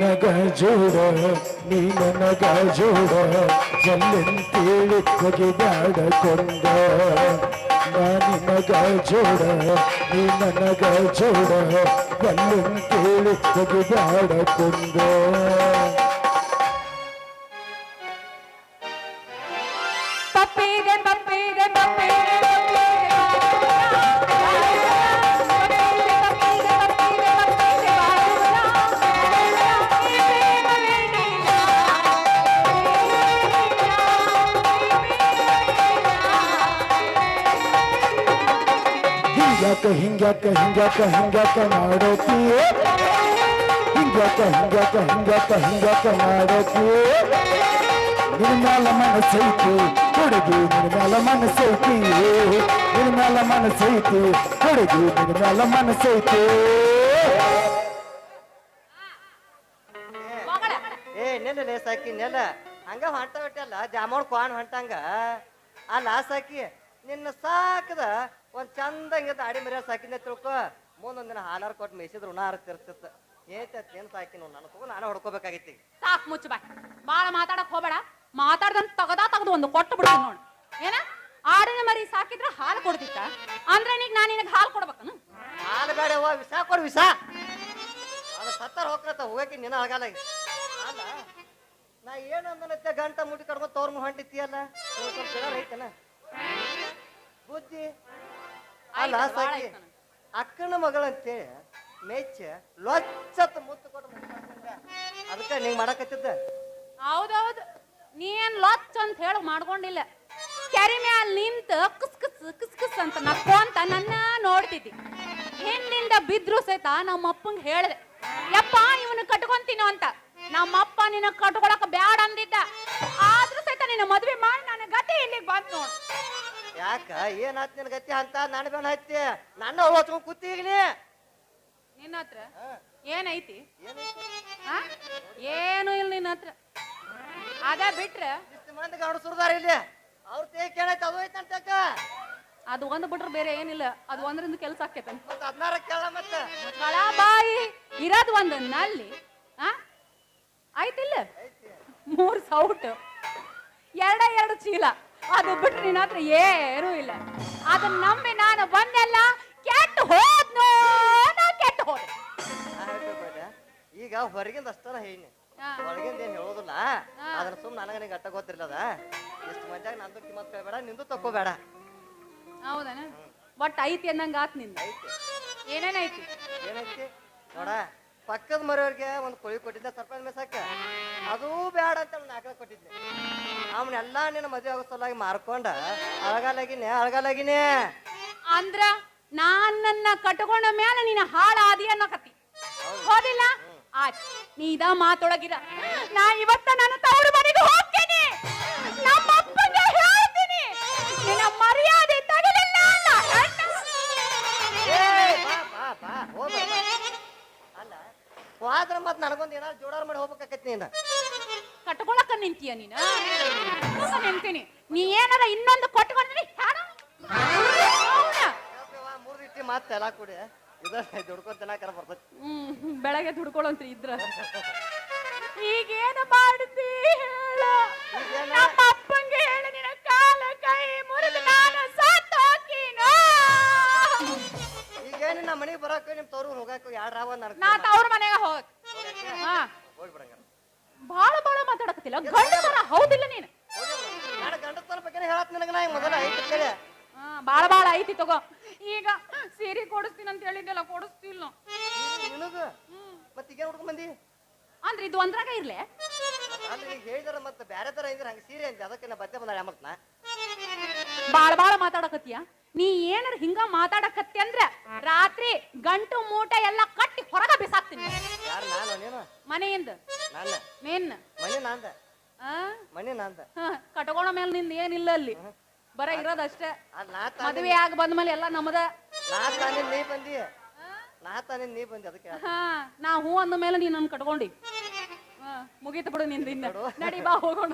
ನಿನಗ ಜೋಡ ನೀ ನನಗ ಜೋಡ, ಎಲ್ಲೆಂತೇಳಿ ಒಗಿಬ್ಯಾಡ ಕೊಂಡ ನಾ ನಿನಗ ಜೋಡ ನೀ ನನಗ ಜೋಡ, ಎಲ್ಲೆಂತೇಳಿ ಒಗಿಬ್ಯಾಡ ಹಿಂಗ್ಯಾಕ ಹಿಂಗ್ಯಾಕ ಹಿಂಗ್ಯಾಕ ಮಾಡೋತೀಯ ಹಿಂಗ್ಯಾಕ ಹಿಂಗ್ಯಾಕ ಹಿಂಗ್ಯಾಕ ಹಿಂಗ್ಯಾಕ ಮಾಡೋತೀಯ ನಿರ್ಮಲ ಮನಸ್ಸೈತಿ ಹುಡುಗಿ ನಿರ್ಮಲ ಮನಸ್ಸೈತಿ ನಿರ್ಮಲ ಮನಸ್ಸೈತಿ ಹುಡುಗಿ ನಿರ್ಮಲ ಮನಸ್ಸೈತಿ ಏ ನೆಲ ನೆಲ ನೆಲ್ಲ. ಹಂಗ ಹೊಂಟ ಬಿಟ್ಟಲ್ಲ ಜಾಮೂನ್ ಕ್ವಾನ್ ಹೊಂಟಂಗ. ಆ ಸಾಕಿ ಹಾಕಿ ನಿನ್ನ ಸಾಕದ ಒಂದ್ ಚಂದಂಗಿದ್ದ ಆಡಿ ಮರ್ಯಾದ ಸಾಕಿನ ತಿಳ್ಕೊ ಮುಂದೊಂದಿನ ದಿನ ಹಾಲಾರ್ ಕೊಟ್ಟು ಮೇಯಿಸಿದ್ರು ಋಣ ಹರಿತಿರ್ತಿತ್ತ ಏತತ್ ಏನ್ ಸಾಕಿ ನೋಡ್ ನಾನು ತಗೋ ನಾನು ಹೊಡ್ಕೋಬೇಕಾಗಿತ್ತು ಸಾಕ್ ಮುಚ್ಚ ಬಾಯ್ ಬಾಳ ಮಾತಾಡಕ್ ಹೋಗಬೇಡ. ಮಾತಾಡ್ದಂತ ತಗದಾ ತಗದು ಒಂದು ಕೊಟ್ಟು ಬಿಡ ನೋಡ್. ಏನ? ಆಡಿನ ಮರಿ ಸಾಕಿದ್ರ ಹಾಲು ಕೊಡ್ತಿತ್ತ? ಅಂದ್ರೆ ನೀಗ ನಾನು ನಿನಗೆ ಹಾಲು ಕೊಡ್ಬೇಕನು? ಹಾಲು ಬೇಡ ಓ ವಿಷ ಕೊಡು ವಿಷ. ಅದು ಸತ್ತಾರ ಹೋಗ್ತ ಹೋಗಕ್ಕೆ ನಿನ್ನ ಆಗಲ್ಲ. ಅಲ್ಲ ನಾ ಏನು ಅಂದನತ್ತೆ ಗಂಟ ಮುಟ್ಟಿ ಕಡ್ಕೊಂಡು ತೋರ್ ಹೊಂಟಿತ್ತೀಯಲ್ಲ ಅಲ್ಲ ಸ್ವಲ್ಪ ಏನಾರ ಬುದ್ಧಿ? ಅಲ್ಲ ಸಾಕಿ ಅಕ್ಕನ ಮಗಳಂತೆ ಮೆಚ್ಚ ಲೊಚ್ಚತ್ ಮುತ್ತು ಕೊಟ್ಟು. ಅದಕ್ಕೆ ನೀವ್ ಮಾಡಕತ್ತಿದ್ದ? ಹೌದೌದು. ನೀನ್ ಲೊಚ್ಚ ಅಂತ ಹೇಳಿ ಮಾಡ್ಕೊಂಡಿಲ್ಲ. ಕೆರೆ ಮ್ಯಾಲ ನಿಂತ ಕಸ್ ಕಸ್ ಕಸ್ ಕಸ್ ಅಂತ ನಕ್ಕೊಂತ ನನ್ನ ನೋಡ್ತಿದ್ದಿ. ಹಿಂದಿಂದ ಬಿದ್ರು ಸಹಿತ ನಮ್ಮ ಅಪ್ಪಂಗ್ ಹೇಳ್ದೆ. ಯಪ್ಪ ಇವನು ಕಟ್ಕೊಂತೀನೋ ಅಂತ. ನಮ್ಮಪ್ಪ ನಿನ್ನ ಕಟ್ಕೊಳಕ ಬ್ಯಾಡ ಅಂದಿದ್ದ. ಆದ್ರೂ ಸಹಿತ ನಿನ್ನ ಮದ್ವೆ ಮಾಡಿ ನನ್ನ ಗತಿ ಇಲ್ಲಿಗೆ ಬಂತು ನೋಡ್. ಯಾಕ? ಏನಾತ್ ನಿನ್ ಗತಿ ಅಂತ? ನಾನು ಬೇಡ ಹತ್ತಿ. ನನ್ನ ಹೋಚ್ಕೊಂಡ್ ಕೂತಿ ನಿನ್ನ ಹತ್ರ? ಏನೈತಿ? ಆ? ಏನು ಇಲ್ಲ ನಿನ್ನ ಹತ್ರ. ಅದ ಬಿಟ್ರೆ? ಇಷ್ಟು ಮಂದಿ ಗಂಡಸುರ್ದಾರ ಇಲ್ಲಿ. ಅವ್ರ ತೇ ಕೇಳೈತೆ ಅದು ಐತಂತ ಅಕ್ಕ ಅದು ಒಂದ್ ಬಿಟ್ರೆ ಬೇರೆ ಏನಿಲ್ಲ. ಅದು ಒಂದ್ರಿಂದ ಕೆಲಸ ಆಕೈತೆ ಮತ್ತ ಹದಿನಾರ ಕೇಳ ಮತ್ತ. ಬಾಯಿ ಇರೋದ್ ಒಂದ್ನಲ್ಲಿ ಆ? ಆಯ್ತಿಲ್ಲ ಮೂರ್ ಸೌಟ್. ಎರಡ ಎರಡು ಚೀಲ. ಅದು ಬಿಟ್ರೆ ನಿನ್ನ ಹತ್ರ ಏನೂ ಇಲ್ಲ. ಅದನ್ನ ನಂಬಿ ನಾನು ಬಂದೆಲ್ಲ ಕೆಟ್ಟ ಹೋದ್ನೋ ನಾ ಕೆಟ್ಟ ಹೋದೆ. ಬೇಡ. ಈಗ ಹೊರಗಿಂದ ಅಷ್ಟರ ಹೇಳಿ. ಹೊರಗಿಂದ ಏನ್ ಹೇಳೋದಿಲ್ಲ. ಅದನ್ನ ಸುಮ್ ನನಗ ನಿಂಗೆ ಅಟ್ಟ ಗೊತ್ತಿರ್ಲದ? ಇಷ್ಟು ಮಂದಿಯಾಗ ನಂದು ಕಿಮ್ಮತ್ ಕೇಳಬೇಡ ನಿಂದು ತಕ್ಕೋಬೇಡ. ಹೌದನ ಬಟ್ ಐತಿ ಅನ್ನಂಗ ಆತ್ನಿಂದ. ಐತಿ. ಏನೇನೈತಿ ಏನೈತಿ? ನೋಡ ಪಕ್ಕದ ಮರೆಯವ್ರಿಗೆ ಒಂದು ಕೊಳಿ ಕೊಟ್ಟಿದ್ದೆ ಸರ್ಪಂಚ್ ಮೇಸಕ್ಕ. ಅದು ಬೇಡ ಅಂತ ನಾನು ಆಕಳ ಕೊಟ್ಟಿದ್ದೆ. ಅವನ್ನೆಲ್ಲ ನಿನ್ನ ಮದುವೆ ಆಗೋ ಸಲುವಾಗಿ ಮಾರ್ಕೊಂಡ. ಅಳಗಾಲಾಗಿನೇ ಅಳಗಾಲಾಗಿನೇ ಅಂದ್ರ ನಾನನ್ನ ಕಟ್ಕೊಂಡ ಮೇಲೆ ನೀನ ಹಾಳಾದಿ ಅನ್ನಕತ್ತಿ. ಹೋದಿಲ್ಲ? ಆಯ್ತು ನೀ ಇದ ಮಾತೊಳಗಿರ ನಾ ಇವತ್ತ ನನ್ನ ತವರು ಮನೆಗೆ ಹೋಗ್ತೇನೆ. ನಮ್ಮ ಅಪ್ಪಗೆ ಹೇಳ್ತೀನಿ. ನಿನ್ನ ಮರ್ಯಾದೆ ತಗಲಿಲ್ಲ ಅಲ್ಲ ಹೋದ್ರ ಮತ್ ನನಗೊಂದು ಏನಾದ್ರು ಜೋಡಾರ್ ಮಾಡಿ ಹೋಗ್ಬೇಕಾಕೈತಿ ನೀನು? ಕಟ್ಕೊಳಕ ನಿಂತೀಯ ನೀನು? ನಿಂತೀನಿ. ನೀ ಏನಾರ ಇನ್ನೊಂದು ಕೊಟ್ಕೊಂಡ್ರಿ ಮತ್ತೆ ಎಲ್ಲ ಕೂಡಿ. ಇದ ದುಡ್ಕೊಂಡ್ ತಿನ್ನಾಕರ ಬರ್ತೈತಿ. ಹ್ಮ್ ಬೆಳಗ್ಗೆ ದುಡ್ಕೊಳ್ಳೋಂತ್ರಿ ಇದ್ರ. ಈಗೇನು ಮಾಡ್ತಿ ಹೇಳ? ನಮ್ಮ ಅಪ್ಪಂಗೆ ಹೇಳ ನಿನ್ನ ಕಾಲ ಕೈ ಮುರಿದು ನಾನು ಈಗೇನು ನಮ್ಮ ಮನೆಗೆ ಬರಕ್ಕೆ ನಿಮ್ ತವ್ರು ಹೋಗಕ್ಕೆ ಯಾರ ನಾ ತವ್ರ ಮನೆಗೆ ಹೋಗ್. ಹಾ. ಹೋಗ್ಬಿಡಂಗ ಬಾಳ ಬಾಳ ಮಾತಾಡಕತ್ತಿಲ್ಲ. ಗಂಡಸರ ಹೌದಿಲ್ಲ ನೀನು. ಬಗ್ಗೆ ಹೇಳತ್ ನನಗೆ ನಾ ಮೊದಲ ಐತಿ ಬಾಳ ಬಾಳ ಐತಿ ತಗೋ. ಈಗ ಸೀರೆ ಕೊಡಿಸ್ತೀನಿ ಅಂತ ಹೇಳಿದ್ದೆಲ್ಲ ಕೊಡಿಸ್ತಿಲ್ಲ ನಿನಗ? ಮತ್ತೆ ಈಗ ಅಂದ್ರೆ ಇದು ಒಂದ್ರಾಗ ಇರ್ಲೆ? ಅಂದ್ರೆ ಈಗ ಹೇಳಿದಾರ ಮತ್ತೆ ಬೇರೆ ತರ ಇದ್ರೆ ಹಂಗ ಸೀರೆ ಅಂತ ಅದಕ್ಕೆ ನಾ ಬತ್ತೆ ಬಂದ ಯಾಮತ್ನ ಬಾಳ ಬಾಳ ಮಾತಾಡಕತ್ತೀಯ? ನೀ ಏನಾರ ಹಿಂಗ ಮಾತಾಡಕತ್ತಿ ಅಂದ್ರೆ ರಾತ್ರಿ ಗಂಟು ಮೂಟೆ ಎಲ್ಲ ಕಟ್ಟಿ ಹೊರಗ ಬಿಸಾಕ್ತೀನಿ. ಯಾರು ನಾನು ನೀನು? ಮನೆಯಿಂದ ಮೇನ್ ಮನೆ ನಂದ. ಆ? ಮನೆ ನಂದ. ಹ, ಕಟ್ಕೊಳ ಮೇಲೆ ನಿಂದ ಏನಿಲ್ಲ ಅಲ್ಲಿ. ಬರ ಇರೋದಷ್ಟೇ ಅಷ್ಟೇ. ನಾ ತಾನೇ. ಮದುವೆ ಆಗಿ ಬಂದ್ಮೇಲೆ ಎಲ್ಲ ನಮ್ಮದ ನಾ ತಾನೇ ನೀ ಬಂದಿ. ನಾ ತಾನೇ ನೀ ಬಂದಿ ಅದಕ್ಕೆ ಹಾ ನಾ ಹೂ ಅಂದ ಮೇಲೆ ನೀನ್ ನನ್ ಕಟ್ಕೊಂಡಿ. ಮುಗಿತ ಮುಗೀತು ಬಿಡು ನಿಂದ ಇನ್ನ. ನಡಿ ಬಾ ಹೋಗೋಣ.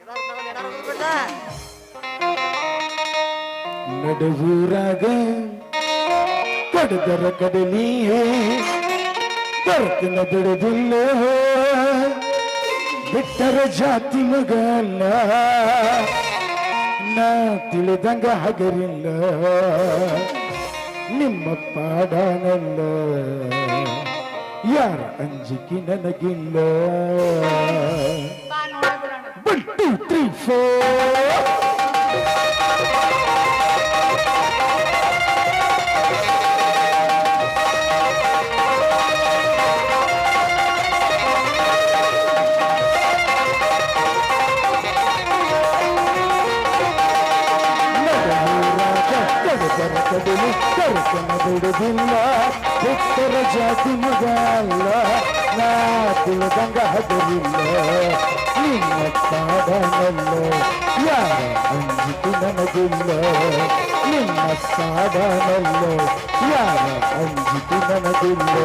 ಇದಾರ್ ಏನಾರು ನಡುವೂರಾಗ ಕಡದರ ಕಡಲಿ ದೊರಕನ ಬಿಡುದಿಲ್ಲ ಬಿಟ್ಟರ ಜಾತಿ ಮಗಲ್ಲ ನಾ ತಿಳಿದಂಗ ಹಗರಿಲ್ಲ ನಿಮ್ಮ ಪಾಡನಲ್ಲ. ಯಾರ ಅಂಜಿಕೆ ನನಗಿಲ್ಲ. ಒನ್ ಟೂ ತ್ರೀ ಫೋರ್ ಕರಕನ ಬಿಡುದಿಲ್ಲ ಉತ್ತರ ಜಾತಿ ಮಗ ಅಲ್ಲ ನಾ ತಿಳಿದಂಗ ಹದರಿಲ್ಲ ನಿಮ್ಮ ಸಾಧನಲ್ಲ ಯಾರ ಅಂಜಿಕೆ ನನಗಿಲ್ಲ ನಿಮ್ಮ ಸಾಧನಲ್ಲ ಯಾರ ಅಂಜಿಕೆ ನನಗಿಲ್ಲ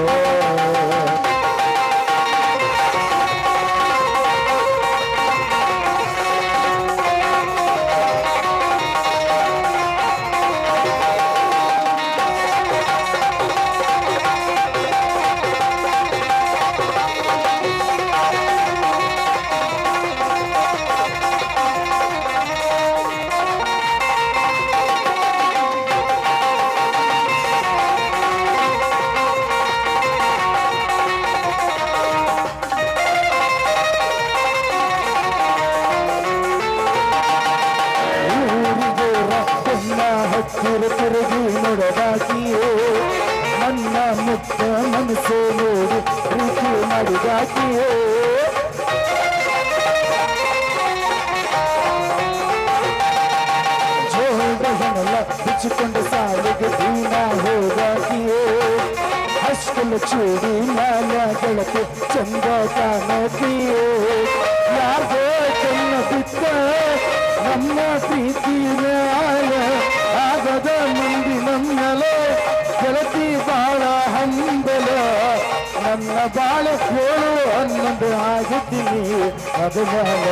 ಅದನಾಲ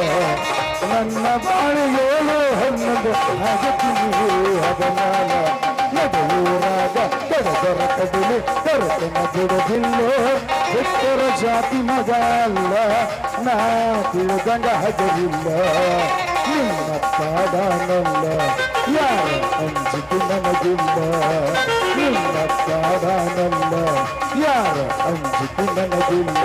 ನನ್ನ ಬಾಳೆ ಏಳು ಹನ್ನೊಂದು ಆಗಿದ್ದೀನಿ ಅದನಾಲ ನಡುವೂರಾಗ ಕಡದರ ಕಡಲು ಕರತನ ಬಿಡದಿಲ್ಲ ಉತ್ತರ ಜಾತಿ ಮಗ ಅಲ್ಲ, ನಾ ತಿಳಿದಂಗ ಹಗರಿಲ್ಲ ನಿಮ್ಮ ಪಾಡನಲ್ಲ ಯಾರ ಅಂಜಿಕೆ ನನಗಿಲ್ಲ. ನಿಮ್ಮ ಪಾಡನಲ್ಲ ಯಾರ ಅಂಜಿಕೆ ನನಗಿಲ್ಲ.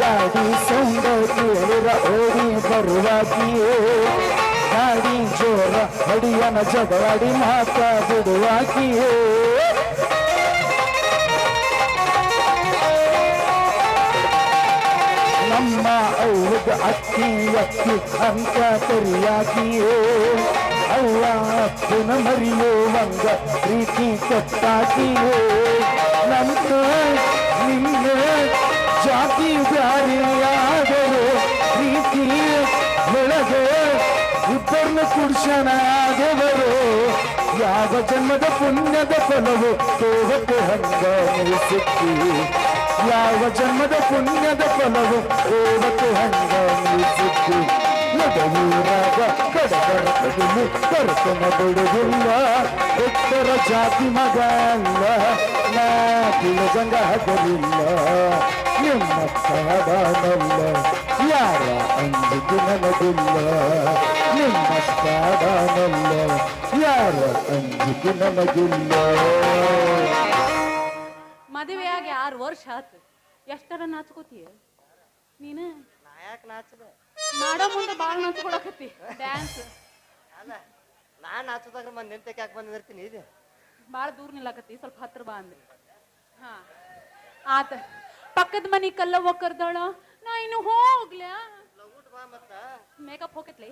ಗಾಡಿ ಸೌಂಡ ಕೇಳಿರ ಓಡಿ ಬರುವಾಗಿಯೇ ಗಾಡಿ ಜೋರ ಹಡಿಯನ ಜಗಳಾಡಿ ಮಾತ ಬಿಡುವಾಗಿಯೇ ನಮ್ಮ ಅವ್ವಗ ಅಕ್ಕಿ ಅಕ್ಕಿ ಅಂತ ಕರಿಯಾಕಿಯೇ ಅವ್ವ ಅಪ್ಪನ ಮರಿಯೋ ಒಂದ ಪ್ರೀತಿ ಕೊಟ್ಟಾಕಿಯೇ ನಂತ ನಿನ್ನ ಬ್ಯಾರಿಯಾದರೆ ಪ್ರೀತಿ ಆದವರು ಯಾವ ಜನ್ಮದ ಪುಣ್ಯದ ಫಲವು ಹೋಗಕ್ಕೆ ಹಂಗ ಮುಗಿಸುತ್ತಿ ಯಾವ ಜನ್ಮದ ಪುಣ್ಯದ ಫಲವು ಹೋಗಕ್ಕೆ ಹಂಗ ಮುಗಿಸುತ್ತಿ ಬಿಡುವುದಿಲ್ಲ ಉತ್ತರ ಜಾತಿ ಮಗ ಅಲ್ಲ ನಾ ಹಗಲಿಲ್ಲ. ನಿಮ್ಮ ಪಾಡನಲ್ಲ ಯಾರ ಅಂಜಿಕೆ ನನಗಿಲ್ಲ ನಿಮ್ಮ ಪಾಡನಲ್ಲ ಯಾರ ಅಂಜಿಕೆ ನನಗಿಲ್ಲ ಮದುವೆಯಾಗಿ ಆರು ವರ್ಷ ಆತು. ಎಷ್ಟರ ನಾಚ್ಕೋತೀಯ? ನೀನು? ಯಾಕೆ ನಾಚದೆ ಮಾಡೋ ಮುಂದೆ ಭಾಳ ನಾಚ್ಕೊಳಕತ್ತಿ. ಡ್ಯಾನ್ಸ್ ಅಲ್ಲ ನಾಚದಾಗ ಮಂದಿ ನಿಂತಕ್ಕೆ ಯಾಕೆ ಬಂದಿರ್ತೀನಿ ಇದೆ ಭಾಳ ದೂರ ನಿಲ್ಲಕತ್ತಿ, ಸ್ವಲ್ಪ ಹತ್ರ ಬಾ ಅಂದ್ರಿ ಹಾಂ. ಆತ. ಪಕ್ಕದ ಮನಿ ಕಲ್ಲವ್ವ ಕರ್ದಾಳ. ನಾ ಇನ್ನು ಹೋಗ್ಲ? ಮೇಕಪ್ ಹೋಗತ್ಲಿ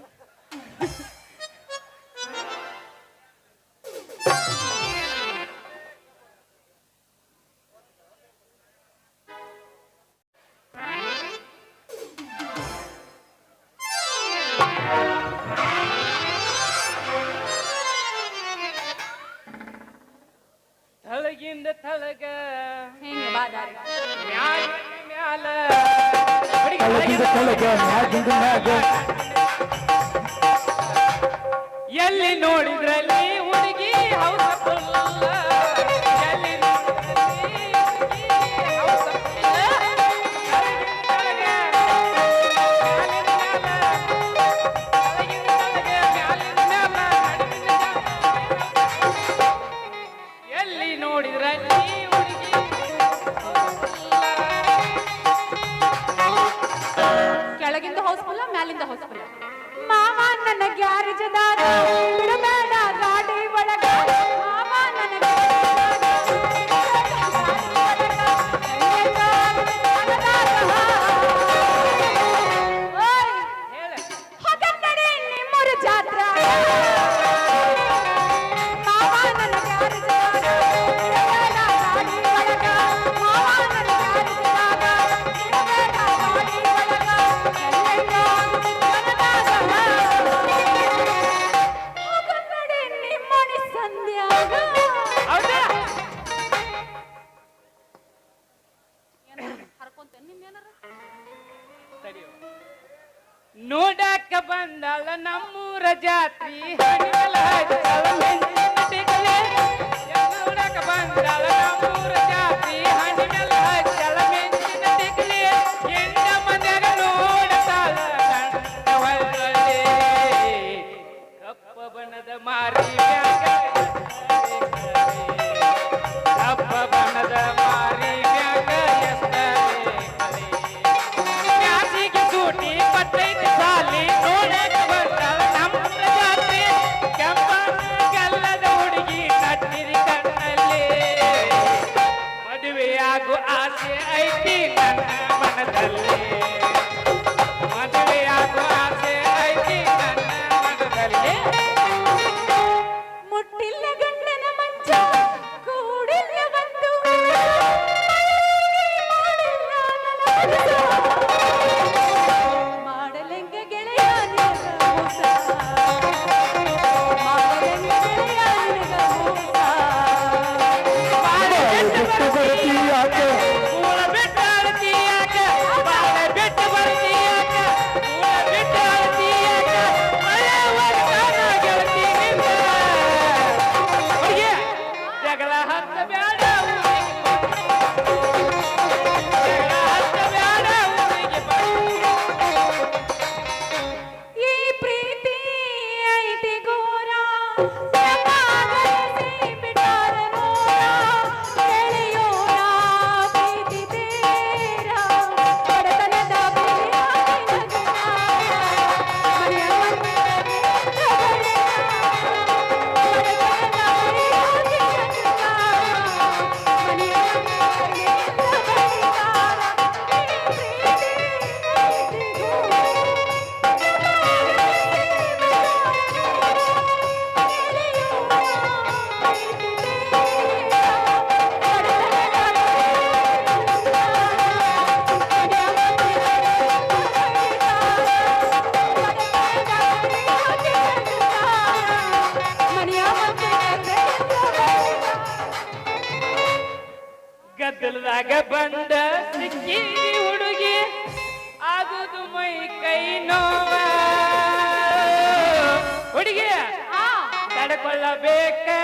ನಡ್ಕೊಳ್ಳಬೇಕು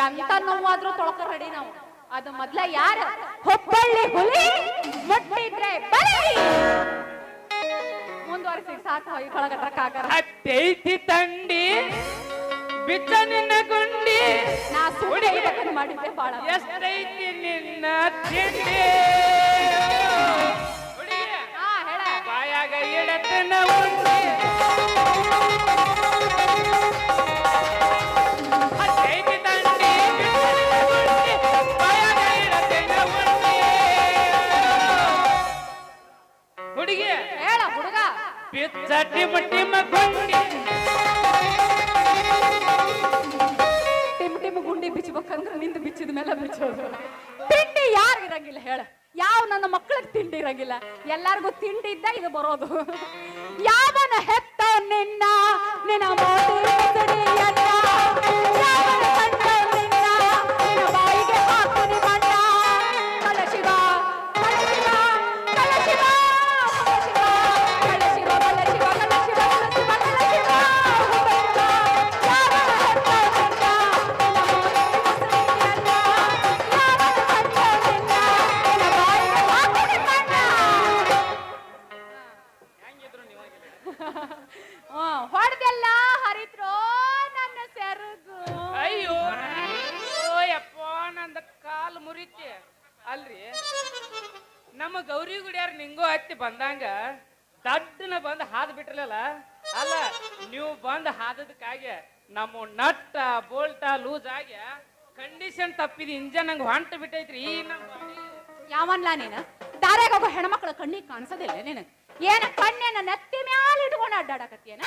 ಎಂತ ನೋವಾದ್ರೂ ತೊಳ್ಕ ರೆಡಿ ನಾವು. ಅದು ಮೊದ್ಲ ಯಾರ? ಹುಬ್ಬಳ್ಳಿ ಹುಲಿ ಮುಟ್ಟಿದ್ರೆ ಬರೀ ತೋರಿಸಿ ಅತ್ತೈತಿ ತಂಡಿ ಬಿಟ್ಟ ನಿನ್ನ ಗುಂಡಿ. ನಾ ಸುಡಿ ಮಾಡಿದ್ದೆ ಬಾಳ. ಎಷ್ಟೈತಿ ನಿನ್ನ ತಿಂಡಿ? ಹಾ ಬಾಯಾಗ ಟಿಮ್ ಟಿಮ್ ಗುಂಡಿ ಟಿಮ್ ಟಿಮ್ ಗುಂಡಿ ಬಿಚ್ಚಬೇಕಂದ್ರೆ ನಿಂದು ಬಿಚ್ಚಿದ ಮೇಲೆ ಬಿಚ್ಚೋದು. ತಿಂಡಿ ಯಾರು ಇರಂಗಿಲ್ಲ ಹೇಳ. ಯಾವ ನನ್ನ ಮಕ್ಕಳಿಗೆ ತಿಂಡಿ ಇರಂಗಿಲ್ಲ. ಎಲ್ಲಾರ್ಗೂ ತಿಂಡಿ ಇದ್ದ ಇದು ಬರೋದು. ಯಾವನ ಹೆತ್ತ ನಿನ್ನ? ನಿನ್ನ ಮೋಟಿ ತಪ್ಪಿದ ಇಂಜನ್ ನಂಗೆ ಹೊಂಟ ಬಿಟ್ಟೈತ್ರಿ. ಈ ಗಾಡಿ. ಯಾವನ್ಲ ನೀನು? ದಾರ್ಯಾಗ ಒಬ್ಬ ಹೆಣ್ಮಕ್ಳ ಕಣ್ಣಿಗೆ ಕಾಣಿಸೋದಿಲ್ಲ ನಿನಗೆ? ಏನ ಕಣ್ಣೇನ ನೆತ್ತಿ ಮ್ಯಾಲ ಇಟ್ಕೊಂಡು ಅಡ್ಡಾಡಕತ್ತೀಯನ?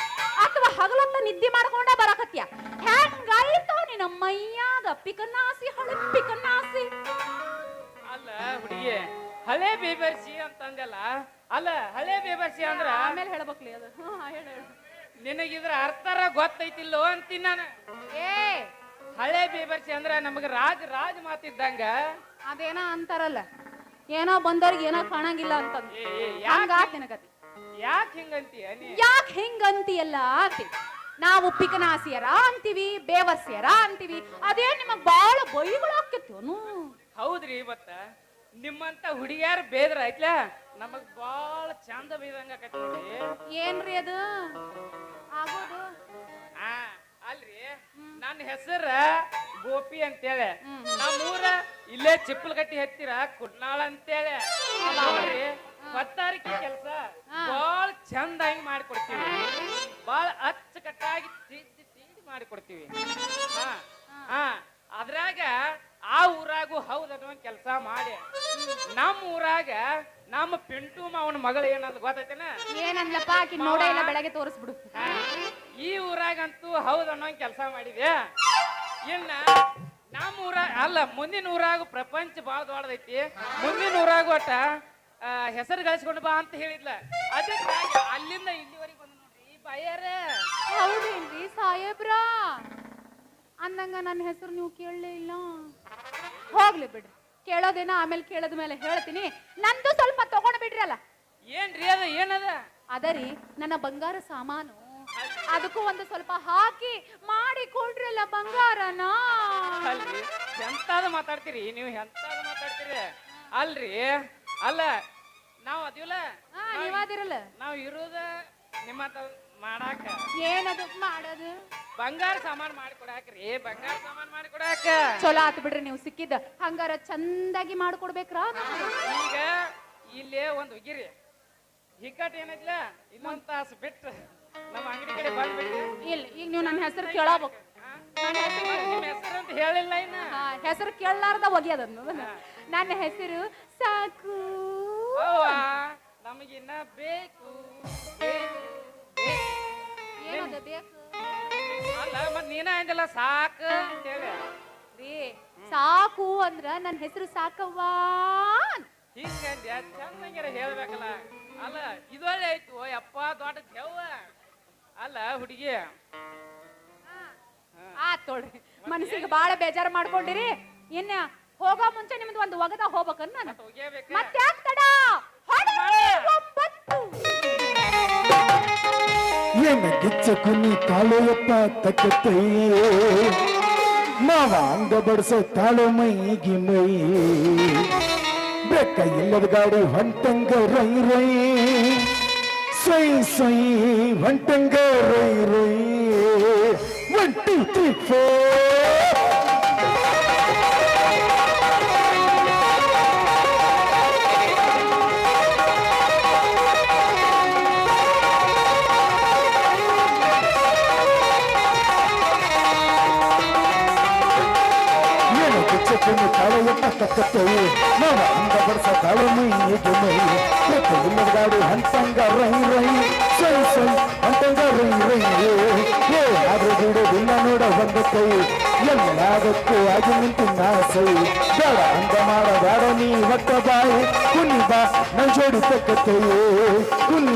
ಅಥವಾ ಹಗಲೊತ್ತ ನಿದ್ದೆ ಮಾಡ್ಕೊಂಡ ಬರಕತ್ತೀಯ? ಹೆಂಗಾಯ್ತೋ ನಿನ್ನ ಮೈಯಾಗ ಪಿಕನಾಸಿ ಹಳೆ ಪಿಕನಾಸಿ? ಅಲ್ಲ ಹುಡುಗಿ ಹಳೆ ಬೇಬರ್ಸಿ ಅಂತಂದಲ್ಲ? ಅಲ್ಲ ಹಳೆ ಬೇಬರ್ಸಿ ಅಂದ್ರ? ಆಮೇಲೆ ಹೇಳ್ಬೇಕ್ಲಿ ಅದು. ಹೇಳು ಹೇಳು. ನಿನಗಿದ್ರ ಅರ್ಥರ ಗೊತ್ತೈತಿಲ್ಲೋ ಅಂತೀನಿ ನಾನು. ಏ ಹಳೆ ಬೀಬರ್ಸಿ ಅಂದ್ರ ನಮಗ ರಾಜ ರಾಜ ಮಾತಿದ್ದಂಗ. ಅದೇನೋ ಅಂತಾರಲ್ಲ. ಏನೋ ಬಂದವ್ರಿಗೆ ಏನೋ ಕಾಣಂಗಿಲ್ಲ ಅಂತ ಏ, ಏ, ಯಾಕ್? ಹಂಗಾತ್ ನಿನಗತಿ. ಯಾಕೆ ಹಿಂಗಂತೀಯ ನೀ? ಯಾಕೆ ಹಿಂಗಂತೀಯಲ್ಲ ಅಂತೀವಿ ನಾವು ಪಿಕನಾಸಿಯರ ಅಂತೀವಿ ಬೇವಸ್ಯರ ಅಂತೀವಿ. ಅದೇ ನಿಮಗ್ ಬಾಳ ಬೈಗಳು ಆಕೈತಿವನು ಹೌದ್ರಿ ಮತ್ತ ನಿಮ್ಮಂತ ಹುಡುಗಿಯಾರ ಬೇದ್ರ ಐತ್ಲ? ನಮಗ್ ಬಾಳ ಚಂದ ಬೀದಂಗ ಏನ್ರಿ ಅದು? ಆಗೋದು? ಆ. ಅಲ್ರಿ ನನ್ನ ಹೆಸರ ಗೋಪಿ ಅಂತೇಳಿ. ನಮ್ಮೂರ ಇಲ್ಲೇ ಚಿಪ್ಪಲಗಟ್ಟಿ ಹತ್ತಿರ ಕುಡ್ನಾಳ ಅಂತೇಳಿ. ನೋಡ್ರಿ ಕೆಲಸ. ಚಂದ ಹಂಗ್ ಮಾಡಿಕೊಡ್ತೀವಿ. ಬಾಳ ಅಚ್ಚುಕಟ್ಟಾಗಿ ತಿದ್ದಿ ತಿದ್ದಿ ಮಾಡಿಕೊಡ್ತೀವಿ. ಹಾ. ಹಾ. ಅದ್ರಾಗ ಆ ಊರಾಗೂ ಹೌದು ಅನ್ನೋ ಕೆಲಸ ಮಾಡಿ. ನಮ್ಮ ಊರಾಗ ನಮ್ಮ ಪಿಂಟು ಮಾವನ ಮಗಳು ಏನಂತ ಗೊತ್ತೈತೇನ? ಏನಂದ್ಲಪ್ಪ ಆಕಿ ನೋಡೇ ಇಲ್ಲ ಬೆಳಗ್ಗೆ ತೋರಿಸ್ಬಿಡು. ಈ ಊರಾಗಂತೂ ಹೌದು ಅನ್ನೋ ಕೆಲಸ ಮಾಡಿದೆ ಇನ್ನ ನಮ್ಮ ಊರ ಅಲ್ಲ ಮುಂದಿನ ಊರಾಗ ಪ್ರಪಂಚ ಭಾಳ ದೊಡ್ಡದೈತಿ. ಮುಂದಿನ ಊರಾಗ ಒಟ್ಟ ಹೆಸರು ಗಳಿಸ್ಕೊಂಡು ಬಾ ಅಂತ ಹೇಳಿದ್ಲ. ಅದಕ್ಕಾಗಿ ಅಲ್ಲಿಂದ ಇಲ್ಲಿವರೆಗೆ ಬಂದ ನೋಡ್ರಿ. ಈ ಬಯ್ಯಾರ ಹೌದೇನ್ರಿ ಸಾಹೇಬ್ರ? ಅಂದಂಗ ನನ್ನ ಹೆಸರು ನೀವು ಕೇಳಲೇ ಇಲ್ಲ. ಹೋಗ್ಲಿ ಬಿಡ್ರಿ. ಕೇಳೋದೇನ ಆಮೇಲೆ ಕೇಳದ ಮೇಲೆ ಹೇಳ್ತೀನಿ. ನಂದು ಸ್ವಲ್ಪ ತಗೊಂಡ್ ಬಿಡ್ರಲ್ಲ ಏನ್ರಿ ಅದ ಏನದ? ಅದರಿ ನನ್ನ ಬಂಗಾರ ಸಾಮಾನು. ಅದಕ್ಕೂ ಒಂದು ಸ್ವಲ್ಪ ಹಾಕಿ ಮಾಡಿ ಕೊಡ್ರಲ್ಲ ಬಂಗಾರನ? ಅಲ್ರಿ ಎಂತಾದ ಮಾತಾಡ್ತೀರಿ ನೀವು ಎಂತಾದ ಮಾತಾಡ್ತೀರಿ. ಅಲ್ರಿ ಅಲ್ಲ ನಾವು ಅದಿವಲ್ಲ? ಹಾ ನೀವಾದಿರಲ್ಲ ನಾವು ಇರೋದ ನಿಮ್ಮ ಮಾಡಾಕ. ಏನದು ಮಾಡೋದು? ಬಂಗಾರ ಸಾಮಾನ್ ಮಾಡಿ ಕೊಡಾಕ್ರಿ ಬಂಗಾರ ಸಾಮಾನ್ ಮಾಡಿ ಕೊಡಾಕ ಚಲೋ ಆತ್ ಬಿಡ್ರಿ ನೀವು ಸಿಕ್ಕಿದ್ದ. ಹಂಗಾರ ಚಂದಾಗಿ ಮಾಡ್ಕೊಡ್ಬೇಕ್ರಾ? ಈಗ ಇಲ್ಲೇ ಒಂದು ಉಗಿರಿ. ಹಿಕ್ಕಟ್ ಏನಿದ್ಲಾ? ಇನ್ನೊಂದ್ ತಾಸು ಬಿಟ್ಟು. ನಮ್ಮ ಅಂಗಡಿ ಕಡೆ ಬಂದ್ಬಿಟ್ಟು? ಇಲ್ಲ ಈಗ ನೀವು ನನ್ನ ಹೆಸರು ಕೇಳಬೇಕು. ನನ್ನ ಹೆಸರು ನಿಮ್ಮ ಹೆಸರು ಅಂತ ಹೇಳಿಲ್ಲ ಇನ್ನ? ಹೆಸರು ಕೇಳಲಾರ್ದ ಒಗೆಯದ ನನ್ನ ಹೆಸರು ಸಾಕು. ಅವ್ವ ನಮಗಿನ್ನ ಬೇಕು. ಬೇಕು, ಬೇಕು. ಏನದು ಬೇಕು? ಅಲ್ಲ ಮತ್ ನೀನ ಅಂದಿಲ್ಲ ಸಾಕು ಅಂತೇಳಿ ರೀ ಸಾಕು ಅಂದ್ರ ನನ್ನ ಹೆಸರು ಸಾಕವ್ವಾ ಅಂತ. ಹಿಂಗಂದ್ಯ? ಚಂದಂಗಿರ ಹೇಳ್ಬೇಕಲ್ಲ. ಅಲ್ಲ ಇದೊಳ್ಳೆ ಆಯ್ತು ಯಪ್ಪ ದೊಡ್ಡ ದೆವ್ವ. ಅಲ್ಲ ಹುಡುಗಿ. ಆತ್ ತೊಳ್ರಿ ಮನಸ್ಸಿಗೆ ಬಾಳ ಬೇಜಾರು ಮಾಡ್ಕೊಂಡಿರಿ. ಇನ್ನ ಹೋಗೋ ಮುಂಚೆ ನಿಮ್ದು ಒಂದು ಒಗದ ಹೋಗ್ಬೇಕನ್ ನಾನು. ಒಗ್ಯಬೇಕ ಮತ್ತೆ ಯಾಕ್ ತಡ ಏನ ಗಿಚ್ಚ ಕುನಿ ತಾಳೆಯಪ್ಪ ತಕ್ಕತ್ತೈ ಮಾವ ಅಂಗ ಬಡ್ಸೋ ತಾಳು ಮೈಗಿ ಮೈ ಬೆಕ್ಕ ಇಲ್ಲದ ಗಾಡಿ ಹೊಂಟಂಗ Rai Rai Swing, swing, one finger, right, right, one, two, three, four. ತಕ್ಕತ್ತವು ನವ ಅಂದ ಬಡ್ಸ ತಾಳು ಮೈಗೆ ಮೈ ಪ್ರತಿ ಇಲ್ಲದ ಗಾಡಿ ಹಂತಂಗ ರೈ ರೈ ಸೈ ಸೈ ಹಂತಂಗ ರೈ ರೈ ಏ ಆದ್ರೂ ಬಿಡುವುದಿಲ್ಲ ನೋಡ ಒಂದು ಕೈ ಎಲ್ಲದಕ್ಕೂ ಆಗಿ ನಿಂತು ನಾ ಸೈ ಬೇಡ ಅಂದ ಮಾಡ ಬೇಡ ನೀ ಒಟ್ಟ ಬಾಯಿ ಕುನಿ ಬಾ ನನ್ ಜೋಡಿ ತಕ್ಕತ್ತವು ಕುನಿ